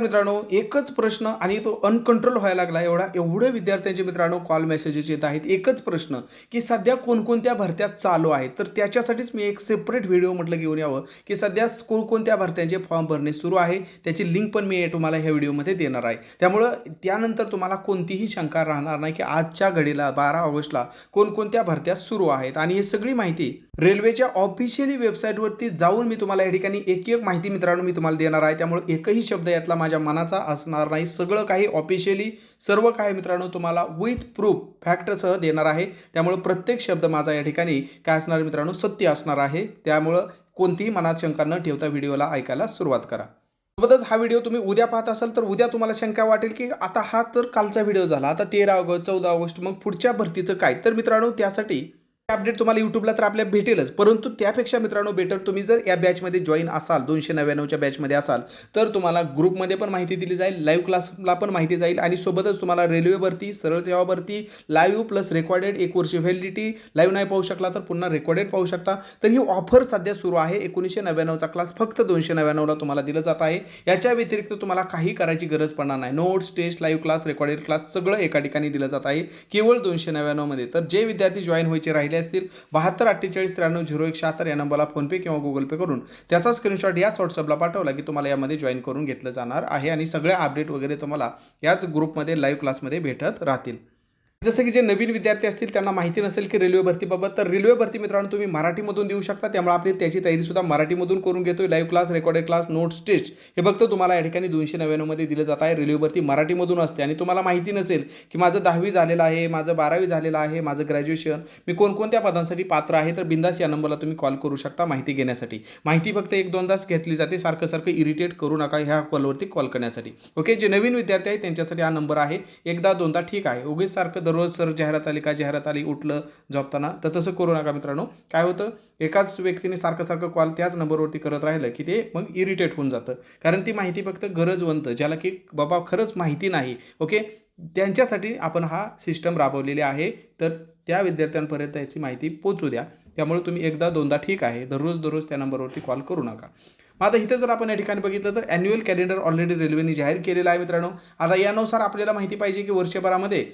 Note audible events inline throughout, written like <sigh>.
मित्रांनो एकच प्रश्न आणि तो अनकंट्रोल व्हायला लागला एवढा. एवढे विद्यार्थ्यांचे मित्रांनो कॉल मेसेजेस येत आहेत. एकच प्रश्न की सध्या कोणकोणत्या भरत्या चालू आहेत? तर त्याच्यासाठीच मी एक सेपरेट व्हिडिओ म्हटलं घेऊन यावं की सध्या कोणकोणत्या भरत्यांचे फॉर्म भरणे सुरू आहे? त्याची लिंक पण मी तुम्हाला ह्या व्हिडिओमध्ये देणार आहे. त्यामुळं त्यानंतर तुम्हाला कोणतीही शंका राहणार नाही की आजच्या घडीला बारा ऑगस्टला कोणकोणत्या भरत्या सुरू आहेत? आणि ही सगळी माहिती रेल्वेच्या ऑफिशियली वेबसाईटवरती जाऊन मी तुम्हाला या ठिकाणी एक एक माहिती मित्रांनो मी तुम्हाला देणार आहे. त्यामुळे एकही शब्द यातला माझ्या मनाचा असणार नाही. सगळं काही ऑफिशियली सर्व काही मित्रांनो तुम्हाला विथ प्रूफ फॅक्टसह देणार आहे. त्यामुळं प्रत्येक शब्द माझा या ठिकाणी काय असणार मित्रांनो? सत्य असणार आहे. त्यामुळं कोणतीही मनात शंका न ठेवता व्हिडिओला ऐकायला सुरुवात करा. सोबतच हा व्हिडिओ तुम्ही उद्या पाहत असाल तर उद्या तुम्हाला शंका वाटेल की आता हा तर कालचा व्हिडिओ झाला. आता तेरा ऑगस्ट चौदा ऑगस्ट मग पुढच्या भरतीचं काय? तर मित्रांनो त्यासाठी अपडेट तुम्हाला युट्यूबला तर आपल्या भेटेलच. परंतु त्यापेक्षा मित्रांनो बेटर तुम्ही जर या बॅचमध्ये जॉईन असाल दोनशे नव्याण्णवच्या बॅचमध्ये असाल तर तुम्हाला ग्रुपमध्ये पण माहिती दिली जाईल लाईव्ह क्लासला पण माहिती जाईल आणि सोबतच तुम्हाला रेल्वेवरती सरळ सेवावरती लाईव्ह प्लस रेकॉर्डेड एक वर्ष व्हॅलिडिटी लाईव्ह नाही पाहू शकला तर पुन्हा रेकॉर्डेड पाहू शकता. तर ही ऑफर सध्या सुरू आहे. एकोणीसशे नव्याण्णवचा क्लास फक्त दोनशे नव्याण्णवला तुम्हाला दिलं जात आहे. याच्या व्यतिरिक्त तुम्हाला काही करायची गरज पडणार नाही. Notes test live class recorded class सगळं एका ठिकाणी दिलं जात आहे. केवळ दोनशे नव्याण्णवमध्ये तर जे विद्यार्थी जॉईन व्हायचे राहिले असतील. बहात्तर अठ्ठेचाळीस त्र्याण्णव झिरो एक शहात्तर या नंबरला फोनपे किंवा गुगल पे करून त्याचा स्क्रीनशॉट याच व्हॉट्सअपला पाठवला की तुम्हाला यामध्ये जॉईन करून घेतलं जाणार आहे आणि सगळ्या अपडेट वगैरे तुम्हाला याच ग्रुपमध्ये लाईव्ह क्लासमध्ये भेटत राहतील. जसं की जे नवीन विद्यार्थी असतील त्यांना माहिती नसेल की रेल्वे भरतीबाबत तर रेल्वे भरती मित्रांनो तुम्ही मराठीमधून देऊ शकता. त्यामुळे आपली त्याची तयारीसुद्धा मराठीमधून करून घेतोय. Live class recorded class notes test हे फक्त तुम्हाला या ठिकाणी दोनशे नव्याण्णवमध्ये दिलं जात आहे. रेल्वे भरती मराठीमधून असते. आणि तुम्हाला माहिती नसेल की माझं दहावी झालेलं आहे माझं बारावी झालेलं आहे माझं ग्रॅज्युएशन मी कोणकोणत्या पदांसाठी पात्र आहे? तर बिंदास या नंबरला तुम्ही कॉल करू शकता माहिती घेण्यासाठी. माहिती फक्त एक दोनदाच घेतली जाते. सारखं सारखं इरिटेट करू नका ह्या कॉलवरती कॉल करण्यासाठी. ओके जे नवीन विद्यार्थी आहेत त्यांच्यासाठी हा नंबर आहे. एकदा दोनदा ठीक आहे. उगीच सारखं दररोज सर जाहिरात आली का जाहिरात आली उठलं झोपताना. तर तसं करू नका मित्रांनो. काय होतं? एकाच व्यक्तीने सारखं सारखं कॉल त्याच नंबरवरती करत राहिलं की ते मग इरिटेट होऊन जातं. कारण ती माहिती फक्त गरजवंत ज्याला की बाबा खरंच माहिती नाही ओके? त्यांच्यासाठी आपण हा सिस्टम राबवलेले आहे. तर त्या विद्यार्थ्यांपर्यंत याची माहिती पोचू द्या. त्यामुळे तुम्ही एकदा दोनदा ठीक आहे. दररोज दररोज त्या नंबरवरती कॉल करू नका. मग आता इथं जर आपण या ठिकाणी बघितलं तर ॲन्युअल कॅलेंडर ऑलरेडी रेल्वेने जाहीर केलेलं आहे मित्रांनो. आता यानुसार आपल्याला माहिती पाहिजे की वर्षभरामध्ये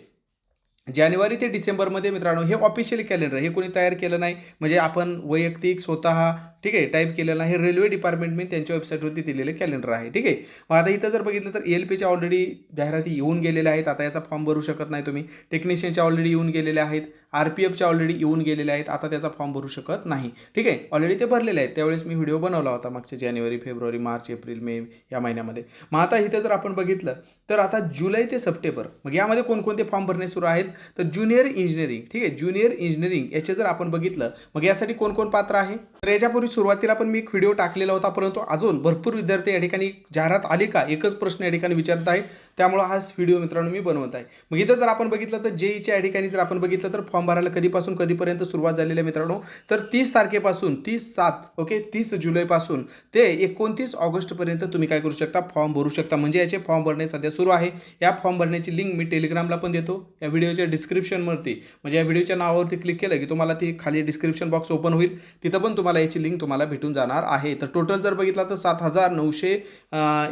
जानेवारी ते डिसेंबरमध्ये मित्रांनो हे ऑफिशियल कॅलेंडर हे कोणी तयार केलं नाही. म्हणजे आपण वैयक्तिक स्वतः ठीक आहे टाईप केलेलं नाही हे रेल्वे डिपार्टमेंटने त्यांच्या वेबसाईटवरती दिलेले कॅलेंडर आहे. ठीक आहे? मग आता इथं जर बघितलं तर एल पीच्या ऑलरेडी जाहिराती येऊन गेलेल्या आहेत. आता याचा फॉर्म भरू शकत नाही तुम्ही. टेक्निशियनच्या ऑलरेडी येऊन गेलेल्या आहेत. आर पी एफच्या ऑलरेडी येऊन गेलेल्या आहेत. आता त्याचा फॉर्म भरू शकत नाही. ठीक आहे? ऑलरेडी ते भरलेले आहेत. त्यावेळेस मी व्हिडिओ बनवला होता मागच्या जानेवारी फेब्रुवारी मार्च एप्रिल मे या महिन्यामध्ये. मग आता इथं जर आपण बघितलं तर आता जुलै ते सप्टेंबर मग यामध्ये कोणकोणते फॉर्म भरणे सुरू आहेत? तर ज्युनियर इंजिनिअरिंग ठीक आहे? ज्युनियर इंजिनिअरिंग याचे जर आपण बघितलं मग यासाठी कोणकोण पात्र आहे? तर याच्यापूर्वी सुरुवातीला पण मी एक व्हिडिओ टाकलेला होता परंतु अजून भरपूर विद्यार्थी या ठिकाणी जाहिरात आली का? एकच प्रश्न या ठिकाणी विचारत आहे. त्यामुळं हा व्हिडिओ मित्रांनो मी बनवत आहे. मग इथं जर आपण बघितलं तर जेईच्या या ठिकाणी जर आपण बघितलं तर फॉर्म भरायला कधीपासून कधीपर्यंत सुरुवात झालेली आहे मित्रांनो? तर तीस तारखेपासून तीस सात ओके तीस जुलैपासून ते एकोणतीस ऑगस्टपर्यंत तुम्ही काय करू शकता? फॉर्म भरू शकता. म्हणजे याचे फॉर्म भरणे सध्या सुरू आहे. या फॉर्म भरण्याची लिंक मी टेलिग्रामला पण देतो. या व्हिडिओच्या डिस्क्रिप्शनवरती म्हणजे या व्हिडिओच्या नावावरती क्लिक केलं की तुम्हाला ती खाली डिस्क्रिप्शन बॉक्स ओपन होईल. तिथं पण तुम्हाला याची लिंक तुम्हाला भेटून जाणार आहे. तर टोटल जर बघितला तर सात हजार नऊशे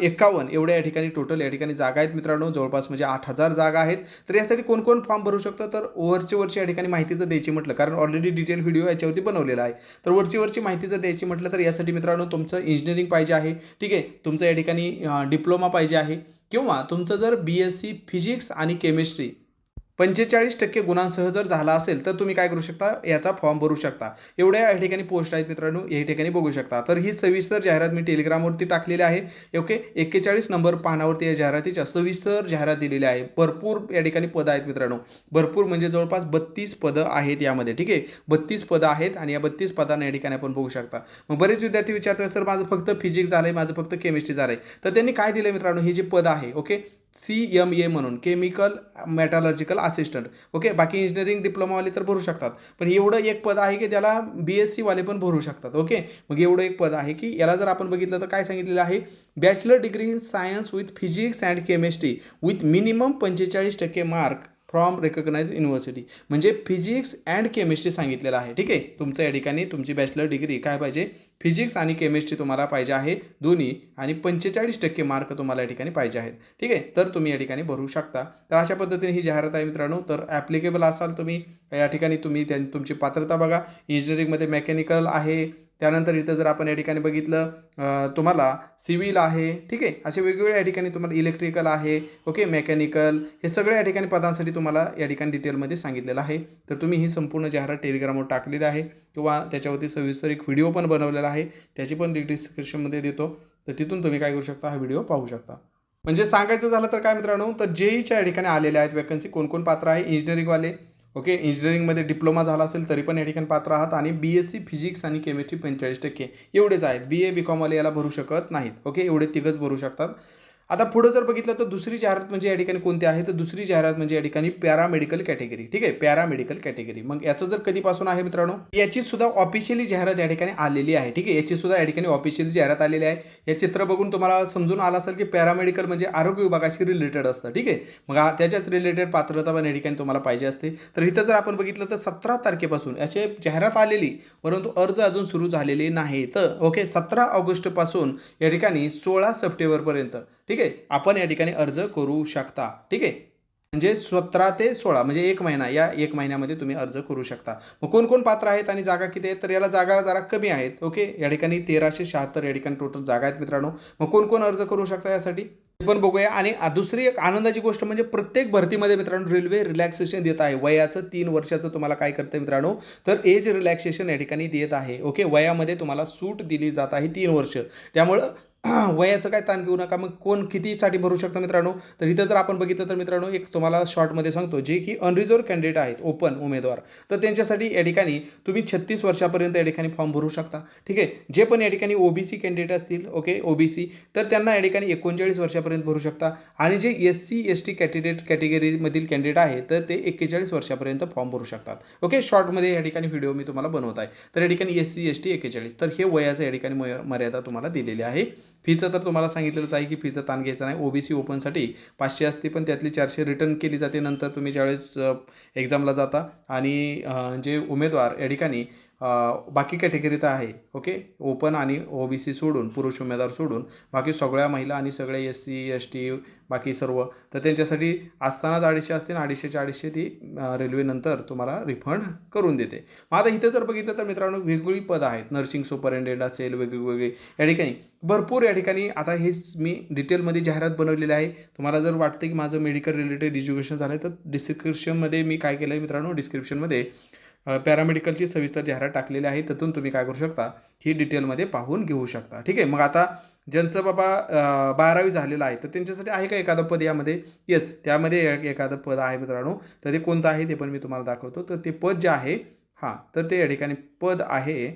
एकावन्न एवढ्या या ठिकाणी टोटल या ठिकाणी जागा आहेत मित्रांनो जवळपास म्हणजे आठ हजार जागा आहेत. तर यासाठी कोण कोण फॉर्म भरू शकतं? तर वरची वरची या ठिकाणी माहिती जर द्यायची म्हटलं कारण ऑलरेडी डिटेल व्हिडिओ याच्यावरती बनवलेला आहे. तर वरची वरची माहिती जर द्यायची म्हटलं तर यासाठी मित्रांनो तुमचं इंजिनिअरिंग पाहिजे आहे. ठीक आहे? तुमचं या ठिकाणी डिप्लोमा पाहिजे आहे. किंवा तुमचं जर बी एस सी फिजिक्स आणि केमिस्ट्री पंचेचाळीस टक्के गुणांसह जर झाला असेल तर तुम्ही काय करू शकता? याचा फॉर्म भरू शकता. एवढ्या या ठिकाणी पोस्ट आहेत मित्रांनो या ठिकाणी बघू शकता. तर ही सविस्तर जाहिरात मी टेलिग्रामवरती टाकलेली आहे. ओके? एक्केचाळीस नंबर पानावरती या जाहिरातीच्या सविस्तर जाहिरात दिलेली आहे. भरपूर या ठिकाणी पदं आहेत मित्रांनो. भरपूर म्हणजे जवळपास बत्तीस पदं आहेत यामध्ये ठीक आहे? बत्तीस पदं आहेत आणि या बत्तीस पदांना या ठिकाणी आपण बघू शकता. मग बरेच विद्यार्थी विचारतात सर माझं फक्त फिजिक्स झालं आहे माझं फक्त केमिस्ट्री झालं आहे तर त्यांनी काय दिलं मित्रांनो? ही जी पदं आहे ओके? सी एम ए म्हणून केमिकल मेटॉलॉजिकल असिस्टंट ओके बाकी इंजिनिअरिंग डिप्लोमावाले तर भरू शकतात. पण एवढं एक पद आहे की त्याला बी एस सीवाले पण भरू शकतात. ओके मग एवढं एक पद आहे की याला जर आपण बघितलं तर काय सांगितलेलं आहे? Bachelor degree in science with physics and chemistry with minimum पंचेचाळीस टक्के मार्क फ्रॉम रिकग्नाइज युनिव्हर्सिटी म्हणजे फिजिक्स अँड केमिस्ट्री सांगितलेलं आहे. ठीक आहे? तुमचं या ठिकाणी तुमची बॅचलर डिग्री काय पाहिजे? फिजिक्स आणि केमिस्ट्री तुम्हाला पाहिजे आहे दोन्ही आणि पंचेचाळीस टक्के मार्क तुम्हाला या ठिकाणी पाहिजे आहेत. ठीक आहे? तर तुम्ही या ठिकाणी भरू शकता. तर अशा पद्धतीने ही जाहिरात आहे मित्रांनो. तर ॲप्लिकेबल असाल तुम्ही या ठिकाणी तुम्ही त्या तुमची पात्रता बघा. इंजिनिअरिंगमध्ये मेकॅनिकल आहे त्यानंतर इथं जर आपण या ठिकाणी बघितलं तुम्हाला सिव्हिल आहे ठीक आहे? असे वेगवेगळ्या या ठिकाणी तुम्हाला इलेक्ट्रिकल आहे ओके? मेकॅनिकल हे सगळ्या या ठिकाणी पदांसाठी तुम्हाला या ठिकाणी डिटेलमध्ये सांगितलेलं आहे. तर तुम्ही ही संपूर्ण जाहिरात टेलिग्रामवर टाकलेली आहे किंवा त्याच्यावरती सविस्तर एक व्हिडिओ पण बनवलेला आहे त्याची पण डिस्क्रिप्शनमध्ये देतो. तर तिथून तुम्ही काय करू शकता हा व्हिडिओ पाहू शकता. म्हणजे सांगायचं झालं तर काय मित्रांनो तर जेईच्या या ठिकाणी आलेल्या आहेत वॅकन्सी कोणकोण पात्र आहे? इंजिनिअरिंगवाले ओके इंजिनिअरिंगमध्ये डिप्लोमा झाला असेल तरी पण या ठिकाणी पात्र आहात आणि बी एस सी फिजिक्स आणि केमिस्ट्री पंचेचाळीस टक्के एवढेच आहेत. बी ए बी कॉमवाले याला भरू शकत नाहीत. ओके एवढे तिघंच भरू शकतात. आता पुढं जर बघितलं तर दुसरी जाहिरात म्हणजे या ठिकाणी कोणती आहे? तर दुसरी जाहिरात म्हणजे या ठिकाणी पॅरामेडिकल कॅटेगरी ठीक आहे? पॅरामेडिकल कॅटेगरी मग याचं जर कधीपासून आहे मित्रांनो? याची सुद्धा ऑफिशियली जाहिरात या ठिकाणी आलेली आहे. ठीक आहे? याची सुद्धा या ठिकाणी ऑफिशियली जाहिरात आलेली आहे. हे चित्र बघून तुम्हाला समजून आलं असेल की पॅरामेडिकल म्हणजे आरोग्य विभागाशी रिलेटेड असतं. ठीक आहे? मग त्याच्याच रिलेटेड पात्रता पण या ठिकाणी तुम्हाला पाहिजे असते. तर इथं जर आपण बघितलं तर सतरा तारखेपासून याची जाहिरात आलेली परंतु अर्ज अजून सुरू झालेले नाही तर ओके? सतरा ऑगस्टपासून या ठिकाणी सोळा सप्टेंबरपर्यंत ठीक आहे? आपण या ठिकाणी अर्ज करू शकता. ठीक आहे? म्हणजे सतरा ते सोळा म्हणजे एक महिना या एक महिन्यामध्ये तुम्ही अर्ज करू शकता. मग कोण कोण पात्र आहेत आणि जागा किती आहेत? तर याला जागा जरा कमी आहेत ओके? या ठिकाणी तेराशे शहात्तर या ठिकाणी टोटल जागा आहेत मित्रांनो. मग कोण कोण अर्ज करू शकता यासाठी? ते पण बघूया. आणि दुसरी एक आनंदाची गोष्ट म्हणजे प्रत्येक भरतीमध्ये मित्रांनो रेल्वे रिलॅक्सेशन देत आहे. वयाचं तीन वर्षाचं तुम्हाला काय करतं मित्रांनो? तर एज रिलॅक्सेशन या ठिकाणी देत आहे ओके? वयामध्ये तुम्हाला सूट दिली जात आहे तीन वर्ष. त्यामुळं <clears throat> वयाचं काय ताण घेऊ नका. मग कोण कितीसाठी भरू शकतं मित्रांनो? तर इथं जर आपण बघितलं तर मित्रांनो एक तुम्हाला शॉर्टमध्ये सांगतो जे की अनरिझर्व कॅन्डिडेट आहेत ओपन उमेदवार. तर त्यांच्यासाठी या ठिकाणी तुम्ही छत्तीस वर्षापर्यंत या ठिकाणी फॉर्म भरू शकता. ठीक आहे? जे पण या ठिकाणी ओबीसी कॅन्डिडेट असतील ओके ओबीसी तर त्यांना या ठिकाणी एकोणचाळीस वर्षापर्यंत भरू शकता. आणि जे S C S T candidate कॅटेगरीमधील candidate आहे तर ते एक्केचाळीस वर्षापर्यंत फॉर्म भरू शकतात. ओके शॉर्टमध्ये या ठिकाणी व्हिडिओ मी तुम्हाला बनवत आहे. तर या ठिकाणी एस सी एस टी एक्केचाळीस. तर हे वयाचं या ठिकाणी मर्यादा तुम्हाला दिलेली आहे. फीचं तर तुम्हाला सांगितलेलंच आहे की फीचं ताण घ्यायचा नाही. ओबीसी ओपनसाठी पाचशे असते पण त्यातली चारशे रिटर्न केली जाते. नंतर तुम्ही ज्यावेळेस एक्झामला जाता आणि जे उमेदवार या ठिकाणी बाकी बाकी कॅटेगरीत आहे ओके ओपन आणि ओ बी सी सोडून पुरुष उमेदवार सोडून बाकी सगळ्या महिला आणि सगळे एस सी एस टी बाकी सर्व. तर त्यांच्यासाठी असतानाच अडीचशे असते आणि अडीचशेच्या अडीचशे ती रेल्वेनंतर तुम्हाला रिफंड करून देते. मग आता इथं जर बघितलं तर मित्रांनो वेगवेगळी पद आहेत. नर्सिंग सुपरिटेंडेंट असेल वेगवेगळे या ठिकाणी. भरपूर या ठिकाणी. आता हेच मी डिटेलमध्ये जाहिरात बनवलेली आहे. तुम्हाला जर वाटतं की माझं मेडिकल रिलेटेड एज्युकेशन झालं तर डिस्क्रिप्शनमध्ये मी काय केलं आहे मित्रांनो डिस्क्रिप्शनमध्ये पॅरामेडिकलची सविस्तर जाहिरात टाकलेली आहे. तिथून तुम्ही काय करू शकता? ही डिटेलमध्ये पाहून घेऊ शकता. ठीक आहे? मग आता ज्यांचं बाबा बारावी झालेलं आहे तर त्यांच्यासाठी आहे का एखादं पद यामध्ये? येस त्यामध्ये एखादं पद आहे मित्रांनो. तर ते कोणतं आहे ते पण मी तुम्हाला दाखवतो. तर ते पद जे आहे हां तर ते या ठिकाणी पद आहे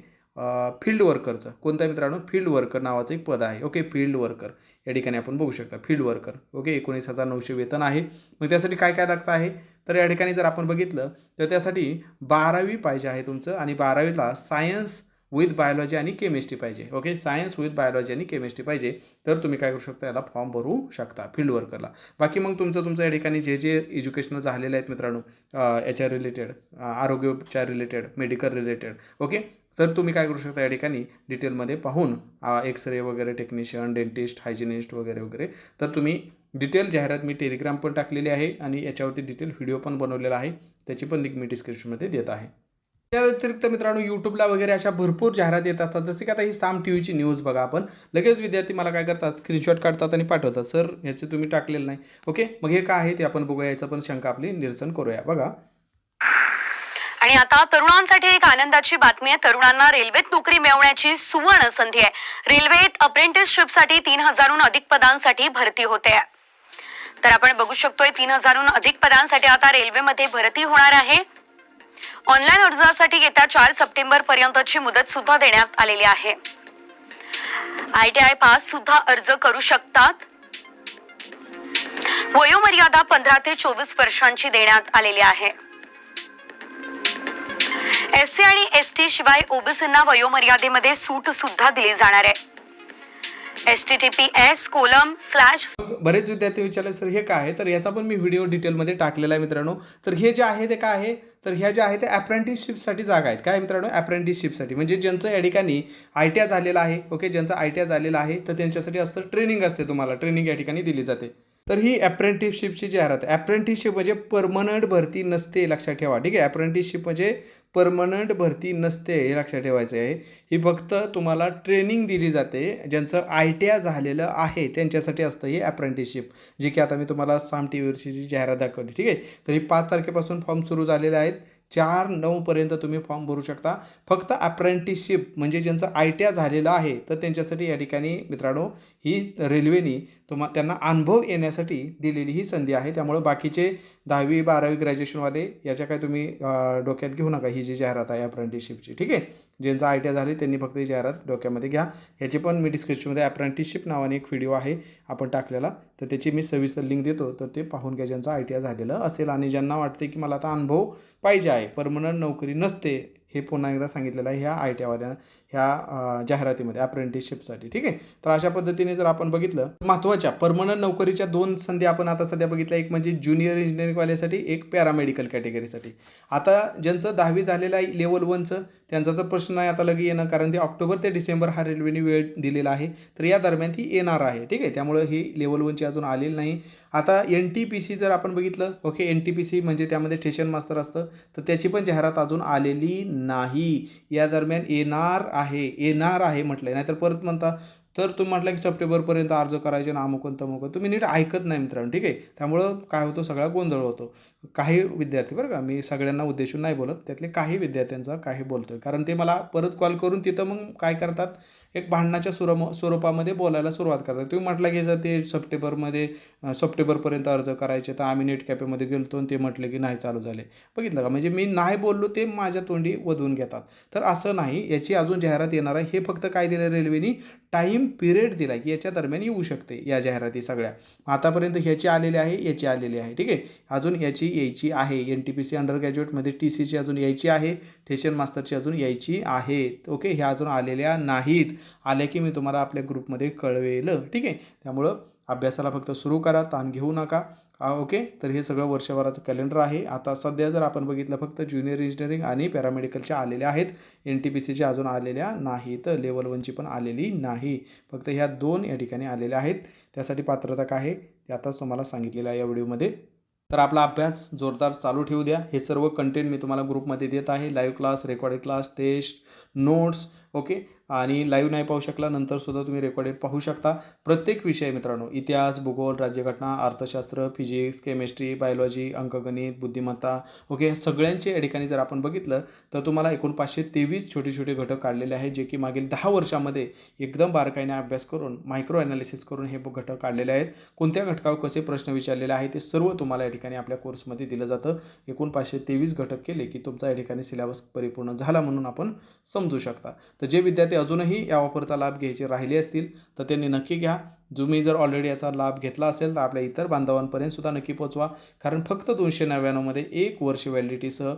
फील्ड वर्करचं कोणतं मित्रांनो? फील्ड वर्कर नावाचं एक पद आहे. ओके फील्ड वर्कर या ठिकाणी आपण बघू शकता. फील्ड वर्कर ओके एकोणीस हजार नऊशे वेतन आहे. मग त्यासाठी काय काय लागतं आहे? तर या ठिकाणी जर आपण बघितलं तर त्यासाठी बारावी पाहिजे आहे तुमचं आणि बारावीला सायन्स विथ बायोलॉजी आणि केमिस्ट्री पाहिजे. ओके सायन्स विथ बायोलॉजी आणि केमिस्ट्री पाहिजे. तर तुम्ही काय करू शकता याला फॉर्म भरू शकता फील्ड वर्करला बाकी मग तुमचं तुमचं या ठिकाणी जे जे एज्युकेशनल झालेले आहेत मित्रांनो याच्या रिलेटेड आरोग्योपचार रिलेटेड मेडिकल रिलेटेड ओके तर तुम्ही काय करू शकता या ठिकाणी डिटेलमध्ये पाहून एक्सरे वगैरे टेक्निशियन डेंटिस्ट हायजिनिस्ट वगैरे वगैरे. तर तुम्ही डिटेल जाहिरात मी टेलिग्राम पण टाकलेली आहे आणि याच्यावरती डिटेल व्हिडिओ पण बनवलेला आहे. त्याची पण लिंक मी डिस्क्रिप्शनमध्ये देत आहे. त्या व्यतिरिक्त मित्रांनो यूट्यूबला वगैरे अशा भरपूर जाहिरात येत असतात. जसे की आता ही साम टी व्हीची न्यूज बघा आपण. लगेच विद्यार्थी मला काय करतात? स्क्रीनशॉट काढतात आणि पाठवतात. सर ह्याचे तुम्ही टाकलेलं नाही. ओके मग हे काय आहे ते आपण बघूया. याचं पण शंका आपली निरसन करूया. बघा. आणि आता तरुणांसाठी एक आनंदाची बातमी आहे. तरुणांना रेल्वेत नोकरी मिळवण्याची सुवर्ण संधी आहे. रेल्वेत अप्रेंटिसशिपसाठी तीन हजारहून अधिक पदांसाठी भरती होते. तर आपण बघू शकतोय तीन हजारहून अधिक पदांसाठी आता रेल्वेमध्ये भरती होणार आहे. ऑनलाईन अर्जासाठी येत्या चार सप्टेंबर पर्यंतची मुदत सुद्धा देण्यात आलेली आहे. आय टी आय पास सुद्धा अर्ज करू शकतात. वयोमर्यादा पंधरा ते चोवीस वर्षांची देण्यात आलेली आहे. एस सी आणि एस टी शिवाय ओबीसींना वयोमर्यादेमध्ये सूट सुद्धा दिली जाणार आहे. S T T P S column slash बरेच विद्यार्थी विचारले सर हे काय आहे? तर याचा पण मी व्हिडिओ डिटेलमध्ये टाकलेला आहे मित्रांनो. तर हे जे आहे ते काय आहे? तर ह्या ज्या आहे ते अप्रेंटिसशिपसाठी जागा आहेत. काय मित्रांनो? अप्रेंटिसशिपसाठी म्हणजे ज्यांचं या ठिकाणी आय टी आय झालेलं आहे ओके? ज्यांचं आय टी आय झालेलं आहे तर त्यांच्यासाठी असतं ट्रेनिंग असते तुम्हाला. ट्रेनिंग या ठिकाणी दिली जाते. तर ही अप्रेंटिसशिपची जाहिरात आहे म्हणजे परमनंट भरती नसते लक्षात ठेवा. ठीक आहे? अप्रेंटिसशिप म्हणजे परमनंट भरती नसते हे लक्षात ठेवायचं आहे. ही फक्त तुम्हाला ट्रेनिंग दिली जाते ज्यांचं आय टी आय झालेलं आहे त्यांच्यासाठी असतं ही ॲप्रेंटिशिप जी की आता मी तुम्हाला साम टी व्हीवरची जी जाहिरात दाखवली. ठीक आहे? तर ही पाच तारखेपासून फॉर्म सुरू झालेले आहेत. चार नऊपर्यंत तुम्ही फॉर्म भरू शकता. फक्त अप्रेंटिसशिप म्हणजे ज्यांचं आय टी आय झालेलं आहे तर त्यांच्यासाठी या ठिकाणी मित्रांनो ही रेल्वेनी तुम्हा त्यांना अनुभव येण्यासाठी दिलेली ही संधी आहे. त्यामुळं बाकीचे दहावी बारावी ग्रॅज्युएशनवाले याच्या काय तुम्ही डोक्यात घेऊ नका. ही जी जाहिरात आहे अप्रेंटिसशिपची ठीक आहे? ज्यांचं आय टी आय झाली त्यांनी फक्त ही जाहिरात डोक्यामध्ये घ्या. ह्याची पण मी डिस्क्रिप्शनमध्ये अप्रेंटिसशिप नावाने एक व्हिडिओ आहे आपण टाकलेला. तर त्याची मी सविस्तर लिंक देतो. तर ते पाहून घ्या ज्यांचं आय टी आय झालेलं असेल. आणि ज्यांना वाटते की मला आता अनुभव पाहिजे आहे परमनंट नोकरी नसते हे पुन्हा एकदा सांगितलेलं आहे ह्या आय टी आयवाल्या ह्या जाहिरातीमध्ये अप्रेंटिसशिपसाठी ठीक आहे? तर अशा पद्धतीने जर आपण बघितलं महत्त्वाच्या परमनंट नोकरीच्या दोन संधी आपण आता सध्या बघितल्या. एक म्हणजे ज्युनियर इंजिनिअरिंगवाल्यासाठी एक पॅरामेडिकल कॅटेगरीसाठी आता ज्यांचं दहावी झालेलं आहे लेवल वनचं त्यांचा तर प्रश्न नाही आता लगे येणं कारण ते ऑक्टोबर ते डिसेंबर हा रेल्वेने वेळ दिलेला आहे. तर या दरम्यान ती येणार आहे. ठीक आहे? त्यामुळे ही लेवल वनची अजून आलेली नाही. आता एन टी पी सी जर आपण बघितलं okay N T P C म्हणजे त्यामध्ये स्टेशन मास्तर असतं तर त्याची पण जाहिरात अजून आलेली नाही. या दरम्यान येणार आहे येणार आहे म्हटलं नाहीतर परत म्हणता तर तुम्ही म्हटलं की सप्टेंबरपर्यंत अर्ज करायचे ना अमुकन तमुक. तुम्ही नीट ऐकत नाही मित्रांनो ठीक आहे? त्यामुळं काय होतं सगळा गोंधळ होतो. काही विद्यार्थी बरं का मी सगळ्यांना उद्देशून नाही बोलत. त्यातले काही विद्यार्थ्यांचा काही बोलतोय. कारण ते मला परत कॉल करून तिथं मग काय करतात? एक भांडणाच्या स्वरम स्वरूपामध्ये बोलायला सुरुवात करतात. तुम्ही म्हटलं की जर ते सप्टेंबरमध्ये सप्टेंबरपर्यंत अर्ज करायचे तर आम्ही नेट कॅफेमध्ये गेलतो आणि ते म्हटले की नाही चालू झाले. बघितलं का? म्हणजे मी नाही बोललो ते माझ्या तोंडी वधून घेतात. तर असं नाही याची अजून जाहिरात येणार आहे. हे फक्त काय दिलं रेल्वेनी? टाईम पिरियड दिला की याच्या दरम्यान येऊ शकते या जाहिराती सगळ्या. आतापर्यंत ह्याची आलेली आहे याची आलेली आहे. ठीक आहे? अजून याची यायची आहे. N T P C under ग्रॅज्युएटमध्ये T सीची अजून यायची आहे. स्टेशन मास्टरची अजून यायची आहे. ओके? ह्या अजून आलेल्या नाहीत. आले की मी तुम्हाला आपल्या ग्रुपमध्ये कळवेल. ठीक आहे? त्यामुळं अभ्यासाला फक्त सुरू करा ताण घेऊ नका. आ, ओके? तर हे सगळं वर्षभराचं कॅलेंडर आहे. आता सध्या जर आपण बघितलं फक्त ज्युनियर इंजिनिअरिंग आणि पॅरामेडिकलच्या आलेल्या आहेत. एन टी पी सीच्या अजून आलेल्या नाहीत. लेवल वनची पण आलेली नाही. फक्त ह्या दोन या ठिकाणी आलेल्या आहेत. त्यासाठी पात्रता काय आहे? ते आताच तुम्हाला सांगितलेलं आहे या व्हिडिओमध्ये. तर आपला अभ्यास जोरदार चालू ठेवू द्या. हे सर्व कंटेंट मी तुम्हाला ग्रुपमध्ये देत आहे. Live class recorded class test notes okay? आणि लाईव्ह नाही पाहू शकला नंतरसुद्धा तुम्ही रेकॉर्डेड पाहू शकता. प्रत्येक विषय मित्रांनो इतिहास भूगोल राज्यघटना अर्थशास्त्र फिजिक्स केमिस्ट्री बायोलॉजी अंकगणित बुद्धिमत्ता ओके सगळ्यांचे या ठिकाणी जर आपण बघितलं तर तुम्हाला एकूण पाचशे तेवीस छोटे छोटे घटक काढलेले आहेत जे की मागील दहा वर्षामध्ये एकदम बारकाईने अभ्यास करून मायक्रो ॲनालिसिस करून हे घटक काढलेले आहेत. कोणत्या घटकावर कसे प्रश्न विचारलेले आहेत ते सर्व तुम्हाला या ठिकाणी आपल्या कोर्समध्ये दिलं जातं. एकूण पाचशे तेवीस घटक केले की तुमचा या ठिकाणी सिलेबस परिपूर्ण झाला म्हणून आपण समजू शकता. तर जे विद्यार्थी अजूनही या ऑफरचा लाभ घ्यायचे राहिले असतील तर त्यांनी नक्की घ्या. तुम्ही जर ऑलरेडी याचा लाभ घेतला असेल तर आपल्या इतर बांधवांपर्यंत सुद्धा नक्की पोचवा कारण फक्त दोनशे नव्याण्णवमध्ये एक वर्ष व्हॅलिडिटीसह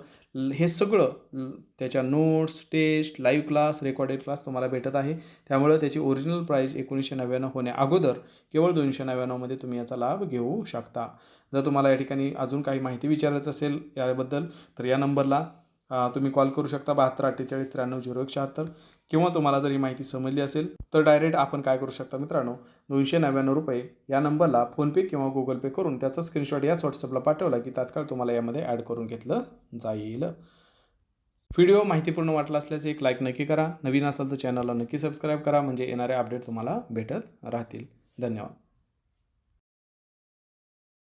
हे सगळं त्याच्या notes test live class recorded class तुम्हाला भेटत आहे. त्यामुळं त्याची ओरिजिनल प्राईस एकोणीसशे नव्याण्णव होण्या अगोदर केवळ दोनशे नव्याण्णवमध्ये तुम्ही याचा लाभ घेऊ शकता. जर तुम्हाला या ठिकाणी अजून काही माहिती विचारायचं असेल याबद्दल तर या नंबरला तुम्ही कॉल करू शकता बहात्तर अठ्ठेचाळीस त्र्याण्णव झिरो एक शहात्तर किंवा तुम्हाला जर ही माहिती समजली असेल तर डायरेक्ट आपण काय करू शकता मित्रांनो दोनशे नव्याण्णव रुपये या नंबरला फोनपे किंवा गुगल पे करून त्याचा स्क्रीनशॉट याच व्हॉट्सअपला पाठवला की तात्काळ तुम्हाला यामध्ये ॲड करून घेतलं जाईल. व्हिडिओ माहितीपूर्ण वाटला असल्यास एक लाईक नक्की करा. नवीन असाल तर चॅनलला नक्की सबस्क्राईब करा म्हणजे येणारे अपडेट तुम्हाला भेटत राहतील. धन्यवाद.